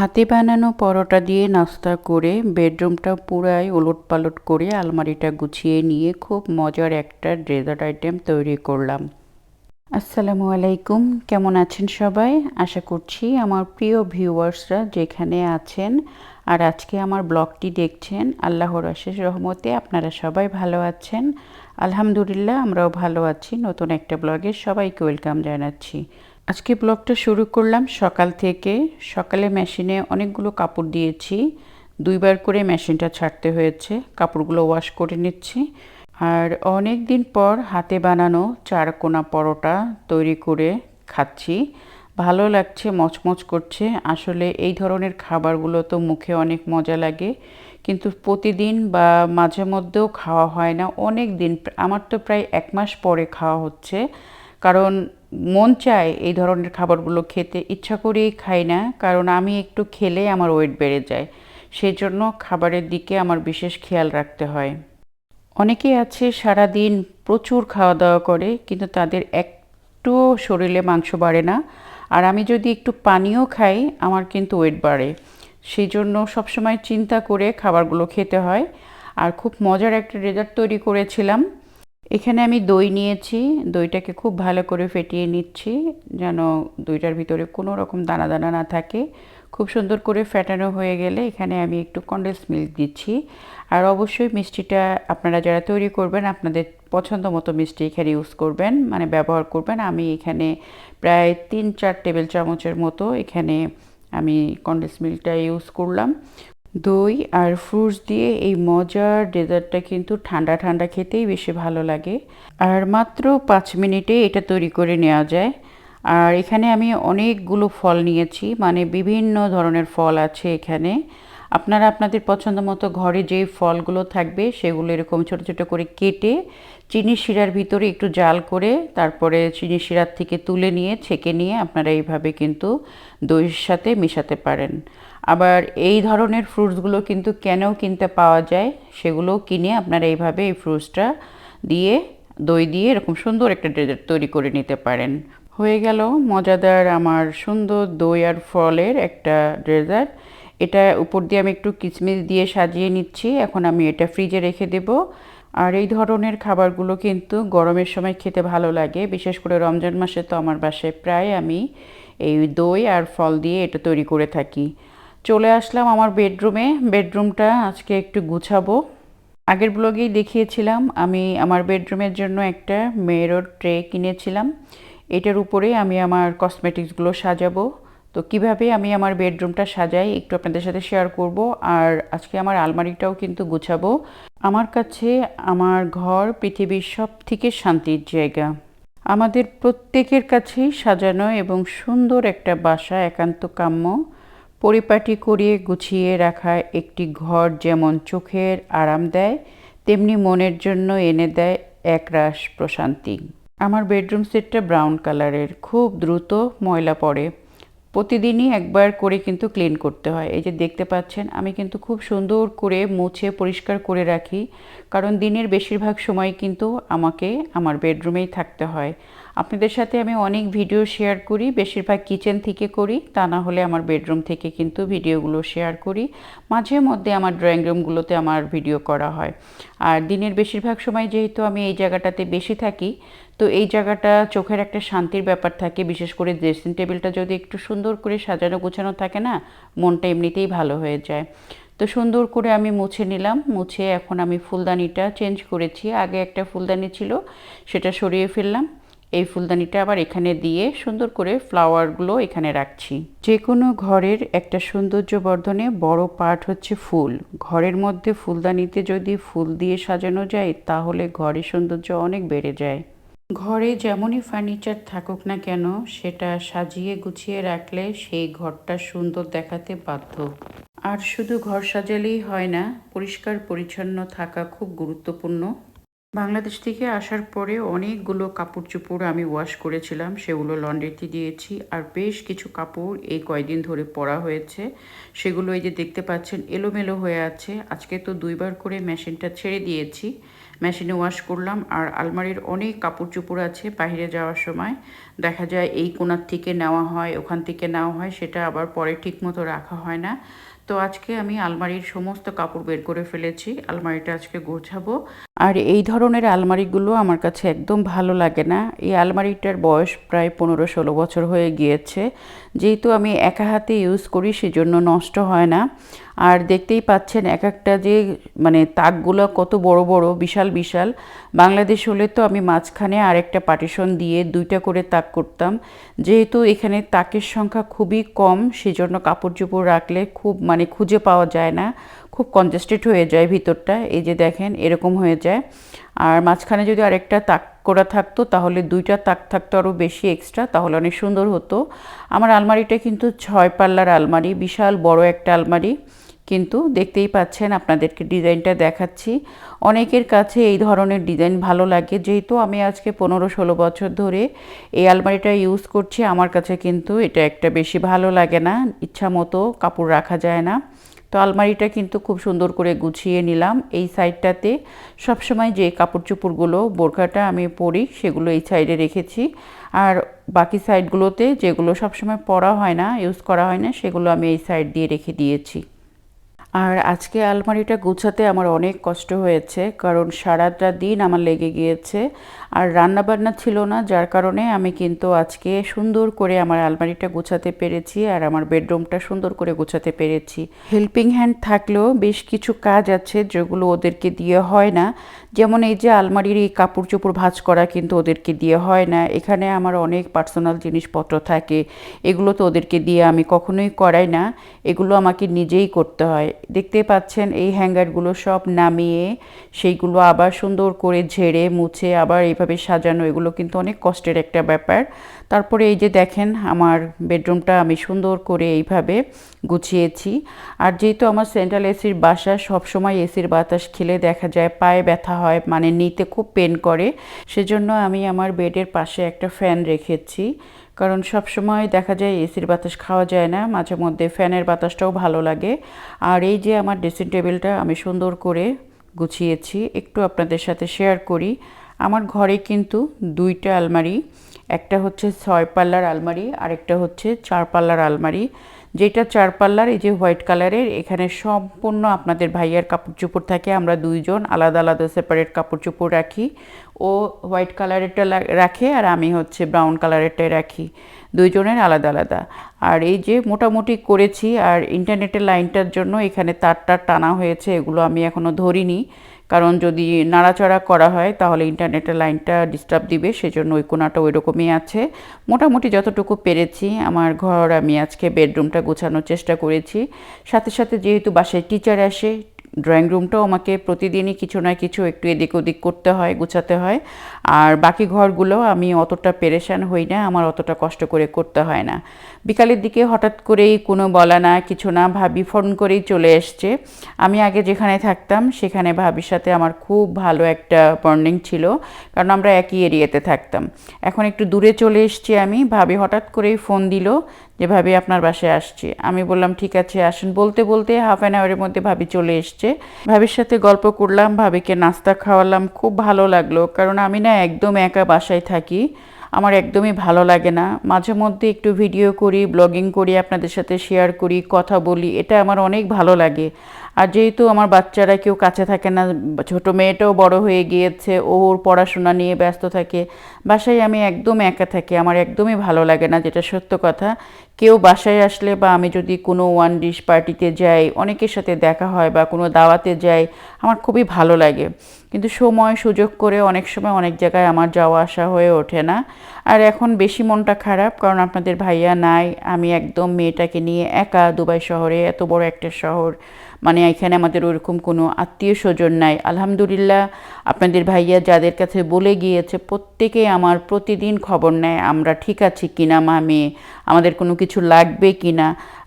হাতে বানানো পরোটা দিয়ে নাস্তা করে বেডরুমটা পুরাই ওলট পালট করে আলমারিটা গুছিয়ে নিয়ে খুব মজার একটা ডেজার্ট আইটেম তৈরি করলাম। আসসালামু আলাইকুম, কেমন আছেন সবাই? আশা করছি আমার প্রিয় ভিউয়ার্সরা যেখানে আছেন আর আজকে আমার ব্লগটি দেখছেন, আল্লাহর আশেষ রহমতে আপনারা সবাই ভালো আছেন। আলহামদুলিল্লাহ আমরাও ভালো আছি। নতুন একটা ব্লগে সবাইকে ওয়েলকাম জানাচ্ছি। আজকে ব্লগটা শুরু করলাম সকাল থেকে। সকালে মেশিনে অনেকগুলো কাপড় দিয়েছি। দুইবার করে মেশিনটা ছাড়তে হয়েছে। কাপড়গুলো ওয়াশ করে নিচ্ছি। আর অনেক দিন পর হাতে বানানো চারকোনা পরোটা তৈরি করে খাচ্ছি। ভালো লাগছে, মচমচ করছে। আসলে এই ধরনের খাবারগুলো তো মুখে অনেক মজা লাগে। কিন্তু প্রতিদিন বা মাঝে মধ্যেও খাওয়া হয় না। অনেক দিন আমার তো প্রায় এক মাস পরে খাওয়া হচ্ছে। কারণ মন চায় এই ধরনের খাবারগুলো খেতে। ইচ্ছা করেই খাই না, কারণ আমি একটু খেলে আমার ওয়েট বেড়ে যায়। সেই জন্য খাবারের দিকে আমার বিশেষ খেয়াল রাখতে হয়। অনেকে আছে সারা দিন প্রচুর খাওয়া দাওয়া করে, কিন্তু তাদের একটুও শরীরে মাংস বাড়ে না। আর আমি যদি একটু পানিও খাই, আমার কিন্তু ওয়েট বাড়ে। সেই জন্য সবসময় চিন্তা করে খাবারগুলো খেতে হয়। আর খুব মজার একটা রেজাল্ট তৈরি করেছিলাম। এখানে আমি দই নিয়েছি। দইটাকে খুব ভালো করে ফেটিয়ে নিচ্ছি যেন দইটার ভিতরে কোনো রকম দানা দানা না থাকে। খুব সুন্দর করে ফেটানো হয়ে গেলে এখানে আমি একটু কন্ডেন্স মিল্ক দিচ্ছি। আর অবশ্যই মিষ্টিটা আপনারা যারা তৈরি করবেন, আপনাদের পছন্দ মতো মিষ্টি এখানে ইউজ করবেন মানে ব্যবহার করবেন। আমি এখানে প্রায় তিন চার টেবিল চামচের মতো এখানে আমি কন্ডেন্স মিল্কটা ইউজ করলাম। দই আর ফ্রুটস দিয়ে এই মজার ডেজার্টটা কিন্তু ঠান্ডা ঠান্ডা খেতেই বেশি ভালো লাগে। আর মাত্র পাঁচ মিনিটে এটা তৈরি করে নেওয়া যায়। আর এখানে আমি অনেকগুলো ফল নিয়েছি মানে বিভিন্ন ধরনের ফল আছে এখানে। আপনারা আপনাদের পছন্দ মতো ঘরে যে ফলগুলো থাকবে সেগুলো এরকম ছোটো ছোটো করে কেটে চিনি শিরার ভিতরে একটু জাল করে তারপরে চিনি শিরার থেকে তুলে নিয়ে, ছেঁকে নিয়ে আপনারা এইভাবে কিন্তু দইয়ের সাথে মেশাতে পারেন। আবার এই ধরনের ফ্রুটসগুলো কিন্তু কেনও কিনতে পাওয়া যায় সেগুলো কিনে আপনারা এইভাবে এই ফ্রুটসটা দিয়ে, দই দিয়ে এরকম সুন্দর একটা ডেজার্ট তৈরি করে নিতে পারেন। হয়ে গেল মজাদার আমার সুন্দর দই আর ফলের একটা ডেজার্ট এটা উপর দিয়ে আমি একটু কিচমিচ দিয়ে সাজিয়ে নিচ্ছি, এখন আমি এটা ফ্রিজে রেখে দেব। আর এই ধরনের খাবারগুলো কিন্তু গরমের সময় খেতে ভালো লাগে, বিশেষ করে রমজান মাসে তো আমার বাসায় প্রায় আমি এই দই আর ফল দিয়ে এটা তৈরি করে থাকি। চলে আসলাম আমার বেডরুমে। বেডরুমটা আজকে একটু গুছাবো। আগের ব্লগেই দেখিয়েছিলাম, আমি আমার বেডরুমের জন্য একটা মেরর ট্রে কিনেছিলাম। এটার উপরে আমি আমার কসমেটিক্সগুলো সাজাবো। তো কীভাবে আমি আমার বেডরুমটা সাজাই একটু আপনাদের সাথে শেয়ার করব, আর আজকে আমার আলমারিটাও কিন্তু গুছাবো। আমার কাছে আমার ঘর পৃথিবীর সব থেকে শান্তির জায়গা। আমাদের প্রত্যেকের কাছেই সাজানো এবং সুন্দর একটা বাসা, একান্ত কাম্য। পরিপাটি করিয়ে গুছিয়ে রাখা একটি ঘর যেমন চোখের আরাম দেয়, তেমনি মনের জন্য এনে দেয় একরাশ প্রশান্তি। আমার বেডরুম সেটটা ব্রাউন কালারের, খুব দ্রুত ময়লা পড়ে। প্রতিদিনই একবার করে কিন্তু ক্লিন করতে হয়। এই যে দেখতে পাচ্ছেন, আমি কিন্তু খুব সুন্দর করে মুছে পরিষ্কার করে রাখি, কারণ দিনের বেশিরভাগ সময় কিন্তু আমাকে আমার বেডরুমেই থাকতে হয়। আপনাদের সাথে আমি অনেক ভিডিও শেয়ার করি, বেশিরভাগ কিচেন থেকে করি, তা না হলে আমার বেডরুম থেকে কিন্তু ভিডিওগুলো শেয়ার করি। মাঝে মধ্যে আমার ড্রয়িং রুমগুলোতে আমার ভিডিও করা হয়। আর দিনের বেশিরভাগ সময় যেহেতু আমি এই জায়গাটাতে বেশি থাকি তো এই জায়গাটা চোখের একটা শান্তির ব্যাপার থাকে, বিশেষ করে ড্রেসিং টেবিলটা যদি একটু সুন্দর করে সাজানো গোছানো থাকে না, মনটা এমনিতেই ভালো হয়ে যায়। তো সুন্দর করে আমি মুছে নিলাম, মুছে এখন আমি ফুলদানিটা চেঞ্জ করেছি। আগে একটা ফুলদানি ছিল, সেটা সরিয়ে ফেললাম। এই ফুলদানিটা আবার এখানে দিয়ে সুন্দর করে ফ্লাওয়ারগুলো এখানে রাখছি। যে কোনো ঘরের একটা সৌন্দর্য বর্ধনে বড় পার্ট হচ্ছে ফুল। ঘরের মধ্যে ফুলদানিতে যদি ফুল দিয়ে সাজানো যায়, তাহলে ঘরের সৌন্দর্য অনেক বেড়ে যায়। ঘরে যেমনই ফার্নিচার থাকুক না কেন, সেটা সাজিয়ে গুছিয়ে রাখলে সেই ঘরটা সুন্দর দেখাতে বাধ্য। আর শুধু ঘর সাজালেই হয় না, পরিষ্কার পরিচ্ছন্ন থাকা খুব গুরুত্বপূর্ণ। বাংলাদেশ থেকে আসার পরে অনেকগুলো কাপড় চোপড় আমি ওয়াশ করেছিলাম, সেগুলো লন্ড্রিতে দিয়েছি, আর বেশ কিছু কাপড় এই কয়দিন ধরে পরা হয়েছে। সেগুলো এই যে দেখতে পাচ্ছেন, এলোমেলো হয়ে আছে। আজকে তো দুইবার করে মেশিনটা ছেড়ে দিয়েছি। মেশিনে ওয়াশ করলাম আর আলমারির অনেক কাপড় চোপড় আছে বাইরে যাওয়ার সময়। দেখা যায় এই কোনার থেকে নেওয়া হয়, ওখান থেকে নেওয়া হয়, সেটা আবার পরে ঠিক মতো রাখা হয় না। তো আজকে আমি আলমারির সমস্ত কাপড় বের করে ফেলেছি, আলমারিটা আজকে গোছাবো। আর এই ধরনের আলমারিগুলো আমার কাছে একদম ভালো লাগে না। এই আলমারিটার বয়স প্রায় পনেরো ষোলো বছর হয়ে গিয়েছে। যেহেতু আমি একা হাতে ইউজ করি, সেজন্য নষ্ট হয় না। আর দেখতেই পাচ্ছেন এক একটা যে মানে তাকগুলো কত বড় বড়, বিশাল বিশাল। বাংলাদেশ হলে তো আমি মাঝখানে আরেকটা পার্টিশন দিয়ে দুইটা করে তাক করতাম। যেহেতু এখানে তাকের সংখ্যা খুবই কম, সেজন্য কাপড় চোপড় রাখলে খুব মানে খুঁজে পাওয়া যায় না। খুব কনজেস্টেড হয়ে যায় ভিতরটা। এই যে দেখেন, এরকম হয়ে যায়। আর মাঝখানে যদি আরেকটা তাক করা থাকতো, তাহলে দুইটা তাক থাকতো আরও বেশি এক্সট্রা তাহলে অনেক সুন্দর হতো। আমার আলমারিটা কিন্তু ছয় পাল্লার আলমারি, বিশাল বড় একটা আলমারি। কিন্তু দেখতেই পাচ্ছেন, আপনাদেরকে ডিজাইনটা দেখাচ্ছি। অনেকের কাছে এই ধরনের ডিজাইন ভালো লাগে। যেহেতু আমি আজকে পনেরো ষোলো বছর ধরে এই আলমারিটা ইউজ করছি, আমার কাছে কিন্তু এটা একটা বেশি ভালো লাগে না। ইচ্ছা মতো কাপড় রাখা যায় না। তো আলমারিটা কিন্তু খুব সুন্দর করে গুছিয়ে নিলাম। এই সাইডটাতে সবসময় যে কাপড় চোপড়গুলো বোরখাটা আমি পরি, সেগুলো এই সাইডে রেখেছি। আর বাকি সাইডগুলোতে যেগুলো সবসময় পরা হয় না, ইউজ করা হয় না, সেগুলো আমি এই সাইড দিয়ে রেখে দিয়েছি। আর আজকে আলমারিটা গুছাতে আমার অনেক কষ্ট হয়েছে, কারণ সারাটা দিন আমার লেগে গিয়েছে। আর রান্না বান্না ছিল না, যার কারণে আমি কিন্তু আজকে সুন্দর করে আমার আলমারিটা গোছাতে পেরেছি আর আমার বেডরুমটা সুন্দর করে গোছাতে পেরেছি। হেল্পিং হ্যান্ড থাকলেও বেশ কিছু কাজ আছে যেগুলো ওদেরকে দিয়ে হয় না। যেমন এই যে আলমারির এই কাপড় চোপড় ভাঁজ করা কিন্তু ওদেরকে দিয়ে হয় না। এখানে আমার অনেক পার্সোনাল জিনিসপত্র থাকে, এগুলো তো ওদেরকে দিয়ে আমি কখনোই করাই না। এগুলো আমাকে নিজেই করতে হয়। দেখতে পাচ্ছেন এই হ্যাঙ্গারগুলো সব নামিয়ে, সেইগুলো আবার সুন্দর করে ঝেড়ে, মুছে আবার এইভাবে সাজানো, এগুলো কিন্তু অনেক কষ্টের একটা ব্যাপার। তারপরে এই যে দেখেন, আমার বেডরুমটা আমি সুন্দর করে এইভাবে গুছিয়েছি। আর যেহেতু আমার সেন্ট্রাল এসির বাসা, সবসময় এসির বাতাস খেলে দেখা যায় পায়ে ব্যথা হয় মানে নিতে খুব পেন করে। সেজন্য আমি আমার বেডের পাশে একটা ফ্যান রেখেছি। কারণ সব সময় দেখা যায় এসির বাতাস খাওয়া যায় না, মাঝে মধ্যে ফ্যানের বাতাসটাও ভালো লাগে। আর এই যে আমার ড্রেসিং টেবিলটা আমি সুন্দর করে গুছিয়েছি, একটু আপনাদের সাথে শেয়ার করি। আমার ঘরে কিন্তু দুইটা আলমারি, একটা হচ্ছে ছয় পাল্লার আলমারি, আরেকটা হচ্ছে চার পাল্লার আলমারি। যেটা চার পাল্লার, এই যে হোয়াইট কালারের, এখানে সম্পূর্ণ আপনাদের ভাইয়ার কাপড় চোপড় থাকে। আমরা দুইজন আলাদা আলাদা সেপারেট কাপড় চোপড় রাখি। ও হোয়াইট কালারেরটা রাখে আর আমি হচ্ছে ব্রাউন কালারেরটাই রাখি। দুইজনের আলাদা আলাদা। আর এই যে মোটামুটি করেছি, আর ইন্টারনেটের লাইনটার জন্য এখানে তারটা টানা হয়েছে, এগুলো আমি এখনও ধরিনি। কারণ যদি নাড়াচাড়া করা হয়, তাহলে ইন্টারনেটের লাইনটা ডিস্টার্ব দিবে, সেজন্য ওই কোনাটা ওই রকমই আছে। মোটামুটি যতটুকু পেরেছি, আমার ঘর আমি আজকে বেডরুমটা গোছানোর চেষ্টা করেছি। সাথে সাথে যেহেতু বাসায় টিচার আসে ড্রয়িং রুমটাও আমাকে প্রতিদিনই কিছু না কিছু একটু এদিক ওদিক করতে হয়, গুছাতে হয়। আর বাকি ঘরগুলো আমি অতটা পেরেশান হই না, আমার অতটা কষ্ট করে করতে হয় না। বিকালের দিকে হঠাৎ করেই কোনো বলা না, কিছু না ভাবি ফোন করেই চলে এসছে। আমি আগে যেখানে থাকতাম, সেখানে ভাবির সাথে আমার খুব ভালো একটা বন্ডিং ছিল, কারণ আমরা একই এরিয়াতে থাকতাম। এখন একটু দূরে চলে এসছি আমি, ভাবি হঠাৎ করেই ফোন দিল যে, ভাবি, আপনার বাসায় আসছি। আমি বললাম, ঠিক আছে, আসেন। বলতে বলতে হাফ অ্যান আওয়ারের মধ্যে ভাবি চলে এসছে। ভাবির সাথে গল্প করলাম, ভাবিকে নাস্তা খাওয়ালাম, খুব ভালো লাগল। কারণ আমি না একদম একা বাসায় থাকি, আমার একদমই ভালো লাগে না। মাঝে মধ্যে একটু ভিডিও করি ব্লগিং করি, আপনাদের সাথে শেয়ার করি, কথা বলি, এটা আমার অনেক ভালো লাগে। আর যেহেতু আমার বাচ্চারা কেউ কাছে থাকে না, ছোট মেয়েটাও বড় হয়ে গিয়েছে ওর পড়াশোনা নিয়ে ব্যস্ত থাকে, বাসায় আমি একদম একা থাকি, আমার একদমই ভালো লাগে না, যেটা সত্য কথা। কেউ বাসায় আসলে বা আমি যদি কোনো ওয়ান ডিশ পার্টিতে যাই, অনেকের সাথে দেখা হয় বা কোনো দাওয়াতে যাই, আমার খুবই ভালো লাগে। কিন্তু সময় সুযোগ করে অনেক সময় অনেক জায়গায় আমার যাওয়া আসা হয়ে ওঠে না। আর এখন বেশি মনটা খারাপ, কারণ আপনাদের ভাইয়া নাই, আমি একদম মেয়েটাকে নিয়ে একা দুবাই শহরে, এত বড় একটা শহর। মানে এখানে আমাদের ওরকম কোনো আত্মীয় স্বজন নাই। আলহামদুলিল্লাহ, আপনাদের ভাইয়া যাদের কাছে বলে গিয়েছে প্রত্যেকেই আমার প্রতিদিন খবর নেয়, আমরা ঠিক আছি কিনা মা মেয়ে আমাদের কোনো কিছু লাগবে কিনা।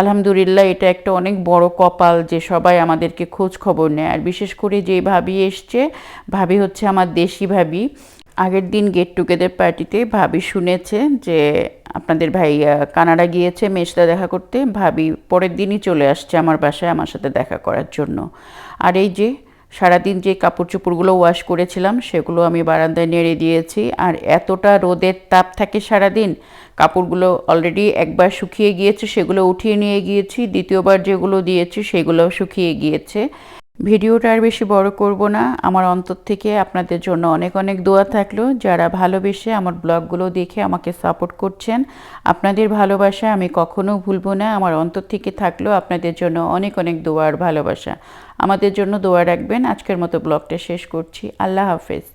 আলহামদুলিল্লাহ, এটা একটা অনেক বড় কপাল যে সবাই আমাদেরকে খোঁজ খবর নেয়। আর বিশেষ করে যে ভাবি এসছে, ভাবি হচ্ছে আমার দেশি ভাবি। আগের দিন গেট টুগেদার পার্টিতে ভাবি শুনেছে যে আপনাদের ভাই কানাডা গিয়েছে মেয়ের দেখা করতে। ভাবি পরের দিনই চলে আসছে আমার বাসায় আমার সাথে দেখা করার জন্য। আর এই যে সারাদিন যে কাপড় চোপড়গুলো ওয়াশ করেছিলাম সেগুলো আমি বারান্দায় নেড়ে দিয়েছি। আর এতটা রোদের তাপ থাকে সারাদিন, কাপড়গুলো অলরেডি একবার শুকিয়ে গিয়েছে সেগুলো উঠিয়ে নিয়ে গিয়েছি, দ্বিতীয়বার যেগুলো দিয়েছি সেগুলোও শুকিয়ে গিয়েছে। ভিডিওটা আর বেশি বড় করব না। আমার অন্তর থেকে আপনাদের জন্য অনেক অনেক দোয়া থাকল। যারা ভালোবেসে আমার ব্লগগুলো দেখে আমাকে সাপোর্ট করছেন, আপনাদের ভালোবাসা আমি কখনো ভুলবো না। আমার অন্তর থেকে থাকল আপনাদের জন্য অনেক অনেক দোয়া আর ভালোবাসা। আমাদের জন্য দোয়া রাখবেন। আজকের মতো ব্লগটা শেষ করছি। আল্লাহ হাফেজ।